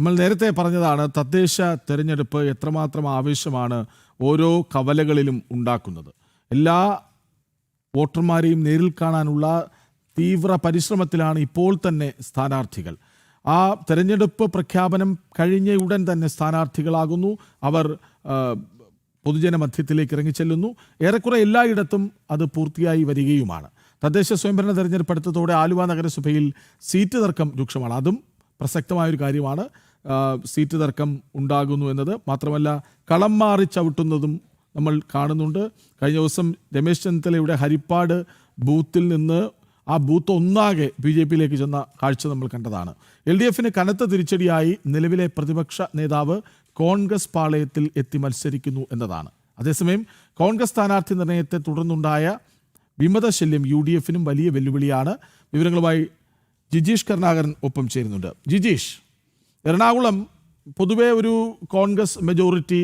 നമ്മൾ നേരത്തെ പറഞ്ഞതാണ് തദ്ദേശ തെരഞ്ഞെടുപ്പ് എത്രമാത്രം ആവേശമാണ് ഓരോ കവലകളിലും ഉണ്ടാക്കുന്നത്. എല്ലാ വോട്ടർമാരെയും നേരിൽ കാണാനുള്ള തീവ്ര പരിശ്രമത്തിലാണ് ഇപ്പോൾ തന്നെ സ്ഥാനാർത്ഥികൾ. ആ തെരഞ്ഞെടുപ്പ് പ്രഖ്യാപനം കഴിഞ്ഞ ഉടൻ തന്നെ സ്ഥാനാർത്ഥികളാകുന്നു. അവർ പൊതുജനമധ്യത്തിലേക്ക് പൊതുജന മധ്യത്തിലേക്ക് ഇറങ്ങിച്ചെല്ലുന്നു. ഏറെക്കുറെ എല്ലായിടത്തും അത് പൂർത്തിയായി വരികയുമാണ്. തദ്ദേശ സ്വയംഭരണ തെരഞ്ഞെടുപ്പ് അടുത്തതോടെ ആലുവ നഗരസഭയിൽ സീറ്റ് തർക്കം രൂക്ഷമാണ്. അതും പ്രസക്തമായൊരു കാര്യമാണ്. സീറ്റ് തർക്കം ഉണ്ടാകുന്നു എന്നത്. മാത്രമല്ല കളം മാറി ചവിട്ടുന്നതും നമ്മൾ കാണുന്നുണ്ട്. കഴിഞ്ഞ ദിവസം രമേശ് ചെന്നിത്തലയുടെ ഹരിപ്പാട് ബൂത്തിൽ നിന്ന് ആ ബൂത്ത് ഒന്നാകെ ബി ജെ പിയിലേക്ക് ചെന്ന കാഴ്ച നമ്മൾ കണ്ടതാണ്. എൽ ഡി എഫിന് കനത്ത തിരിച്ചടിയായി നിലവിലെ പ്രതിപക്ഷ നേതാവ് കോൺഗ്രസ് പാളയത്തിൽ എത്തി മത്സരിക്കുന്നു എന്നതാണ്. അതേസമയം കോൺഗ്രസ് സ്ഥാനാർത്ഥി നിർണയത്തെ തുടർന്നുണ്ടായ വിമതശല്യം യു ഡി എഫിനും വലിയ വെല്ലുവിളിയാണ്. വിവരങ്ങളുമായി ജിജീഷ് കരുണാകരൻ ഒപ്പം ചേരുന്നുണ്ട്. ജിജീഷ് എറണാകുളം പൊതുവേ ഒരു കോൺഗ്രസ് മെജോറിറ്റി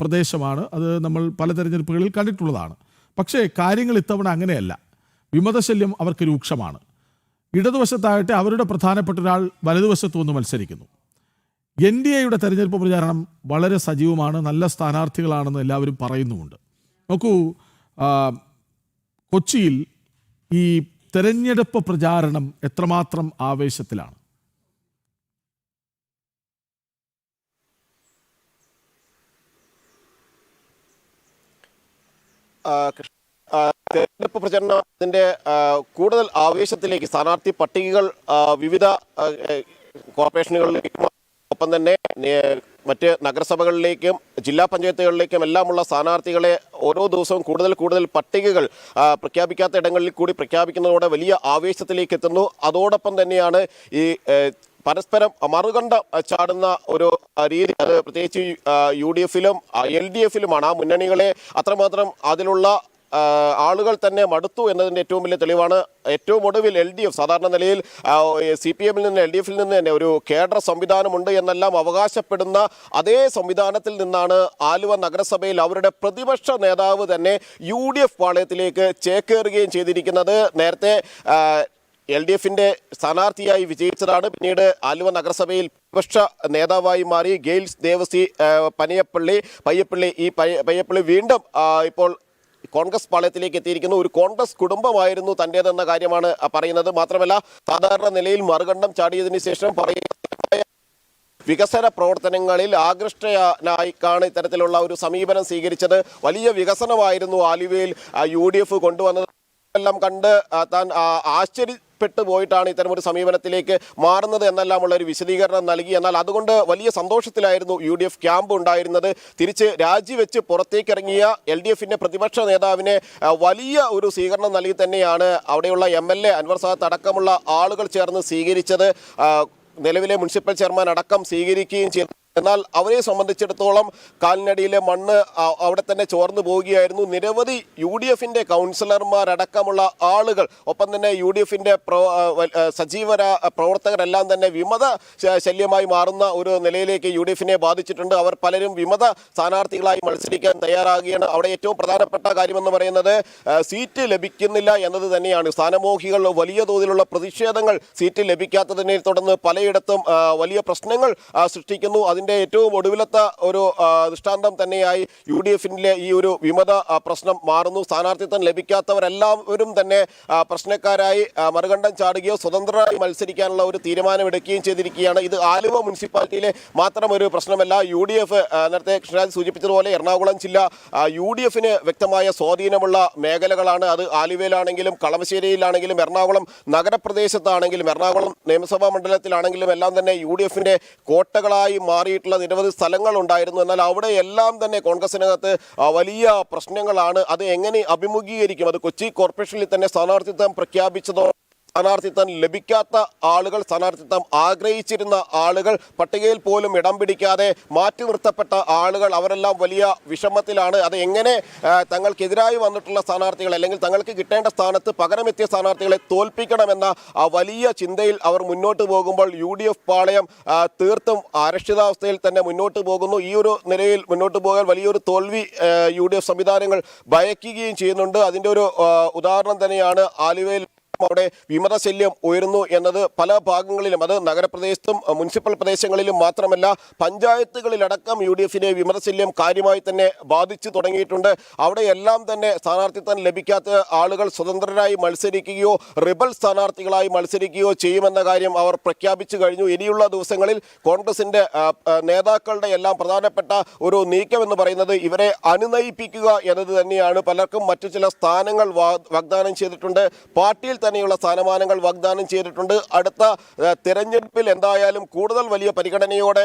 പ്രദേശമാണ്. അത് നമ്മൾ പല തെരഞ്ഞെടുപ്പുകളിൽ കണ്ടിട്ടുള്ളതാണ്. പക്ഷേ കാര്യങ്ങൾ ഇത്തവണ അങ്ങനെയല്ല. വിമതശല്യം അവർക്ക് രൂക്ഷമാണ്. ഇടതുവശത്തായിട്ട് അവരുടെ പ്രധാനപ്പെട്ട ഒരാൾ വലതുവശത്തു നിന്ന് മത്സരിക്കുന്നു. എൻ ഡി എയുടെ തെരഞ്ഞെടുപ്പ് പ്രചാരണം വളരെ സജീവമാണ് നല്ല സ്ഥാനാർത്ഥികളാണെന്ന് എല്ലാവരും പറയുന്നുമുണ്ട്. നോക്കൂ കൊച്ചിയിൽ ഈ തെരഞ്ഞെടുപ്പ് പ്രചാരണം എത്രമാത്രം ആവേശത്തിലാണ്? തെരഞ്ഞെടുപ്പ് പ്രചരണത്തിന്റെ കൂടുതൽ ആവേശത്തിലേക്ക് സ്ഥാനാർത്ഥി പട്ടികകൾ വിവിധ കോർപ്പറേഷനുകളിലേക്കും ഒപ്പം തന്നെ മറ്റ് നഗരസഭകളിലേക്കും ജില്ലാ പഞ്ചായത്തുകളിലേക്കും എല്ലാമുള്ള സ്ഥാനാർത്ഥികളെ ഓരോ ദിവസവും കൂടുതൽ കൂടുതൽ പട്ടികകൾ പ്രഖ്യാപിക്കാത്ത ഇടങ്ങളിൽ കൂടി പ്രഖ്യാപിക്കുന്നതോടെ വലിയ ആവേശത്തിലേക്ക് എത്തുന്നു. അതോടൊപ്പം തന്നെയാണ് ഈ പരസ്പരം മറുകണ്ട ചാടുന്ന ഒരു രീതി. അത് പ്രത്യേകിച്ച് യു ഡി എഫിലും എൽ ഡി എഫിലുമാണ്. ആ മുന്നണികളെ അത്രമാത്രം അതിലുള്ള ആളുകൾ തന്നെ മടുത്തു എന്നതിന്റെ ഏറ്റവും വലിയ തെളിവാണ്. ഏറ്റവും ഒടുവിൽ എൽ ഡി എഫ് സാധാരണ നിലയിൽ സി പി എമ്മിൽ നിന്ന് എൽ ഡി എഫിൽ നിന്ന് തന്നെ ഒരു കേഡർ സംവിധാനമുണ്ട് എന്നെല്ലാം അവകാശപ്പെടുന്ന അതേ സംവിധാനത്തിൽ നിന്നാണ് ആലുവ നഗരസഭയിൽ അവരുടെ പ്രതിപക്ഷ നേതാവ് തന്നെ യു ഡി എഫ് പാളയത്തിലേക്ക് ചേക്കേറുകയും ചെയ്തിരിക്കുന്നത്. നേരത്തെ എൽ ഡി എഫിന്റെ സ്ഥാനാർത്ഥിയായി വിജയിച്ചതാണ്. പിന്നീട് ആലുവ നഗരസഭയിൽ പ്രതിപക്ഷ നേതാവായി മാറി ഗെയിൽസ് ദേവസി പനയപ്പള്ളി പയ്യപ്പള്ളി ഈ പയ്യപ്പള്ളി വീണ്ടും ഇപ്പോൾ കോൺഗ്രസ് പാളയത്തിലേക്ക് എത്തിയിരിക്കുന്നു ഒരു കോൺഗ്രസ് കുടുംബമായിരുന്നു തന്റേതെന്ന കാര്യമാണ് പറയുന്നത്. മാത്രമല്ല സാധാരണ നിലയിൽ മറുകണ്ഠം ചാടിയതിനു ശേഷം പറയുന്ന വികസന പ്രവർത്തനങ്ങളിൽ ആകൃഷ്ടനായിക്കാണ് ഇത്തരത്തിലുള്ള ഒരു സമീപനം സ്വീകരിച്ചത്. വലിയ വികസനമായിരുന്നു ആലുവയിൽ യു ഡി എഫ് കൊണ്ടുവന്നത്. എല്ലാം കണ്ട് താൻ ആ, ആശ്ചര്യപ്പെട്ടു പോയിട്ടാണ് ഇത്തരം ഒരു സമീപനത്തിലേക്ക് മാറുന്നത് എന്നെല്ലാമുള്ള ഒരു വിശദീകരണം നൽകി. എന്നാൽ അതുകൊണ്ട് വലിയ സന്തോഷത്തിലായിരുന്നു യു ഡി എഫ് ക്യാമ്പ് ഉണ്ടായിരുന്നത്. തിരിച്ച് രാജിവെച്ച് പുറത്തേക്കിറങ്ങിയ എൽ ഡി എഫിന്റെ പ്രതിപക്ഷ നേതാവിനെ വലിയ ഒരു സ്വീകരണം നൽകി തന്നെയാണ് അവിടെയുള്ള M L A Anwar Sadath അടക്കമുള്ള ആളുകൾ ചേർന്ന് സ്വീകരിച്ചത്. നിലവിലെ മുനിസിപ്പൽ ചെയർമാൻ അടക്കം സ്വീകരിക്കുകയും ചെയ്തു. എന്നാൽ അവരെ സംബന്ധിച്ചിടത്തോളം കാലിനടിയിലെ മണ്ണ് അവിടെ തന്നെ ചോർന്നു പോവുകയായിരുന്നു. നിരവധി യു ഡി എഫിന്റെ കൗൺസിലർമാരടക്കമുള്ള ആളുകൾ ഒപ്പം തന്നെ യു ഡി എഫിന്റെ സജീവര പ്രവർത്തകരെല്ലാം തന്നെ വിമത ശല്യമായി മാറുന്ന ഒരു നിലയിലേക്ക് യു ഡി എഫിനെ ബാധിച്ചിട്ടുണ്ട്. അവർ പലരും വിമത സ്ഥാനാർത്ഥികളായി മത്സരിക്കാൻ തയ്യാറാകുകയാണ്. അവിടെ ഏറ്റവും പ്രധാനപ്പെട്ട കാര്യമെന്ന് പറയുന്നത് സീറ്റ് ലഭിക്കുന്നില്ല എന്നത് തന്നെയാണ്. സ്ഥാനമോഹികൾ വലിയ തോതിലുള്ള പ്രതിഷേധങ്ങൾ സീറ്റ് ലഭിക്കാത്തതിനെ തുടർന്ന് പലയിടത്തും വലിയ പ്രശ്നങ്ങൾ സൃഷ്ടിക്കുന്നു. സൃഷ്ടിക്കുന്നു അതിന്റെ ഏറ്റവും ഒടുവിലത്തെ ഒരു ദൃഷ്ടാന്തം തന്നെയായി യു ഡി എഫിന്റെ ഈ ഒരു വിമത പ്രശ്നം മാറുന്നു. സ്ഥാനാർത്ഥിത്വം ലഭിക്കാത്തവരെല്ലാവരും തന്നെ പ്രശ്നക്കാരായി മറുകണ്ഠം ചാടുകയോ സ്വതന്ത്രമായി മത്സരിക്കാനുള്ള ഒരു തീരുമാനമെടുക്കുകയും ചെയ്തിരിക്കുകയാണ്. ഇത് ആലുവ മുനിസിപ്പാലിറ്റിയിലെ മാത്രം ഒരു പ്രശ്നമല്ല. യു ഡി എഫ് നേരത്തെ കൃഷ്ണരാജ് സൂചിപ്പിച്ചതുപോലെ എറണാകുളം ജില്ല യു ഡി എഫിന് വ്യക്തമായ സ്വാധീനമുള്ള മേഖലകളാണ് അത്. ആലുവയിലാണെങ്കിലും കളമശ്ശേരിയിലാണെങ്കിലും എറണാകുളം നഗരപ്രദേശത്താണെങ്കിലും എറണാകുളം നിയമസഭാ മണ്ഡലത്തിലാണെങ്കിലും എല്ലാം തന്നെ യു ഡി എഫിന്റെ കോട്ടകളായി മാറിയിട്ടുള്ള നിരവധി സ്ഥലങ്ങൾ ഉണ്ടായിരുന്നു. എന്നാൽ അവിടെ എല്ലാം തന്നെ കോൺഗ്രസിനകത്ത് വലിയ പ്രശ്നങ്ങളാണ്. അത് എങ്ങനെ അഭിമുഖീകരിക്കും? അത് കൊച്ചി കോർപ്പറേഷനിൽ തന്നെ സ്ഥാനാർത്ഥിത്വം പ്രഖ്യാപിച്ചതോ സ്ഥാനാർത്ഥിത്വം ലഭിക്കാത്ത ആളുകൾ സ്ഥാനാർത്ഥിത്വം ആഗ്രഹിച്ചിരുന്ന ആളുകൾ പട്ടികയിൽ പോലും ഇടം പിടിക്കാതെ മാറ്റി നിർത്തപ്പെട്ട ആളുകൾ അവരെല്ലാം വലിയ വിഷമത്തിലാണ്. അത് എങ്ങനെ തങ്ങൾക്കെതിരായി വന്നിട്ടുള്ള സ്ഥാനാർത്ഥികൾ അല്ലെങ്കിൽ തങ്ങൾക്ക് കിട്ടേണ്ട സ്ഥാനത്ത് പകരമെത്തിയ സ്ഥാനാർത്ഥികളെ തോൽപ്പിക്കണമെന്ന ആ, വലിയ ചിന്തയിൽ അവർ മുന്നോട്ട് പോകുമ്പോൾ യു ഡി എഫ് പാളയം തീർത്തും അരക്ഷിതാവസ്ഥയിൽ തന്നെ മുന്നോട്ട് പോകുന്നു. ഈ ഒരു നിലയിൽ മുന്നോട്ട് പോകാൻ വലിയൊരു തോൽവി യു ഡി എഫ് സംവിധാനങ്ങൾ ഭയക്കുകയും ചെയ്യുന്നുണ്ട്. അതിന്റെ ഒരു ഉദാഹരണം തന്നെയാണ് ആലുവയിൽ അവിടെ വിമതശല്യം ഉയരുന്നു എന്നത് പല ഭാഗങ്ങളിലും അത് നഗരപ്രദേശത്തും മുനിസിപ്പൽ പ്രദേശങ്ങളിലും മാത്രമല്ല പഞ്ചായത്തുകളിലടക്കം യു ഡി എഫിനെ വിമതശല്യം കാര്യമായി തന്നെ ബാധിച്ചു തുടങ്ങിയിട്ടുണ്ട്. അവിടെയെല്ലാം തന്നെ സ്ഥാനാർത്ഥിത്വം ലഭിക്കാത്ത ആളുകൾ സ്വതന്ത്രരായി മത്സരിക്കുകയോ റിബൽ സ്ഥാനാർത്ഥികളായി മത്സരിക്കുകയോ ചെയ്യുമെന്ന കാര്യം അവർ പ്രഖ്യാപിച്ചു കഴിഞ്ഞു. ഇനിയുള്ള ദിവസങ്ങളിൽ കോൺഗ്രസിന്റെ നേതാക്കളുടെ എല്ലാം പ്രധാനപ്പെട്ട ഒരു നീക്കം എന്ന് പറയുന്നത് ഇവരെ അനുനയിപ്പിക്കുക എന്നത് തന്നെയാണ്. പലർക്കും മറ്റു ചില സ്ഥാനങ്ങൾ വാഗ്ദാനം ചെയ്തിട്ടുണ്ട്. പാർട്ടിയിൽ തന്നെയുള്ള സ്ഥാനമാനങ്ങൾ വാഗ്ദാനം ചെയ്തിട്ടുണ്ട്. അടുത്ത തെരഞ്ഞെടുപ്പിൽ എന്തായാലും കൂടുതൽ വലിയ പരിഗണനയോടെ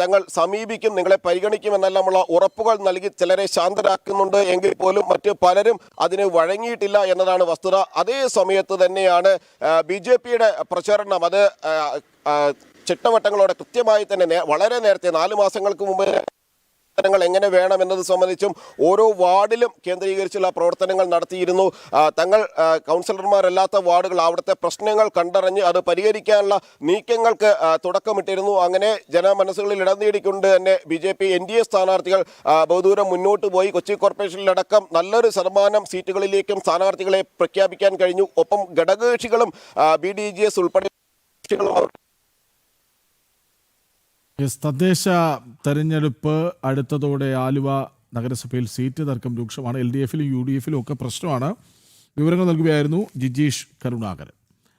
തങ്ങൾ സമീപിക്കും നിങ്ങളെ പരിഗണിക്കുമെന്നെല്ലാമുള്ള ഉറപ്പുകൾ നൽകി ചിലരെ ശാന്തരാക്കുന്നുണ്ട്. എങ്കിൽ പോലും മറ്റ് പലരും അതിന് വഴങ്ങിയിട്ടില്ല എന്നതാണ് വസ്തുത. അതേ സമയത്ത് തന്നെയാണ് ബി ജെ പിയുടെ പ്രചരണം. അത് ചിട്ടവട്ടങ്ങളോടെ കൃത്യമായി തന്നെ വളരെ നേരത്തെ നാല് മാസങ്ങൾക്ക് മുമ്പ് പ്രവർത്തനങ്ങൾ എങ്ങനെ വേണം എന്നത് സംബന്ധിച്ചും ഓരോ വാർഡിലും കേന്ദ്രീകരിച്ചുള്ള പ്രവർത്തനങ്ങൾ നടത്തിയിരുന്നു. തങ്ങൾ കൗൺസിലർമാരല്ലാത്ത വാർഡുകൾ അവിടുത്തെ പ്രശ്നങ്ങൾ കണ്ടറിഞ്ഞ് അത് പരിഹരിക്കാനുള്ള നീക്കങ്ങൾക്ക് തുടക്കമിട്ടിരുന്നു. അങ്ങനെ ജനമനസ്സുകളിൽ ഇടം നേടിക്കൊണ്ട് തന്നെ B J P N D A സ്ഥാനാർത്ഥികൾ ബഹുദൂരം മുന്നോട്ട് പോയി. കൊച്ചി കോർപ്പറേഷനിലടക്കം നല്ലൊരു ശതമാനം സീറ്റുകളിലേക്കും സ്ഥാനാർത്ഥികളെ പ്രഖ്യാപിക്കാൻ കഴിഞ്ഞു. ഒപ്പം ഘടകകക്ഷികളും ബി ഡി ജി എസ് ഉൾപ്പെടെ കക്ഷികളും യെസ് തദ്ദേശ തെരഞ്ഞെടുപ്പ് അടുത്തതോടെ ആലുവ നഗരസഭയിൽ സീറ്റ് തർക്കം രൂക്ഷമാണ്. എൽ ഡി എഫിലും യു ഡി എഫിലും ഒക്കെ പ്രശ്നമാണ്. വിവരങ്ങൾ നൽകുകയായിരുന്നു ജിജീഷ് കരുണാകരൻ.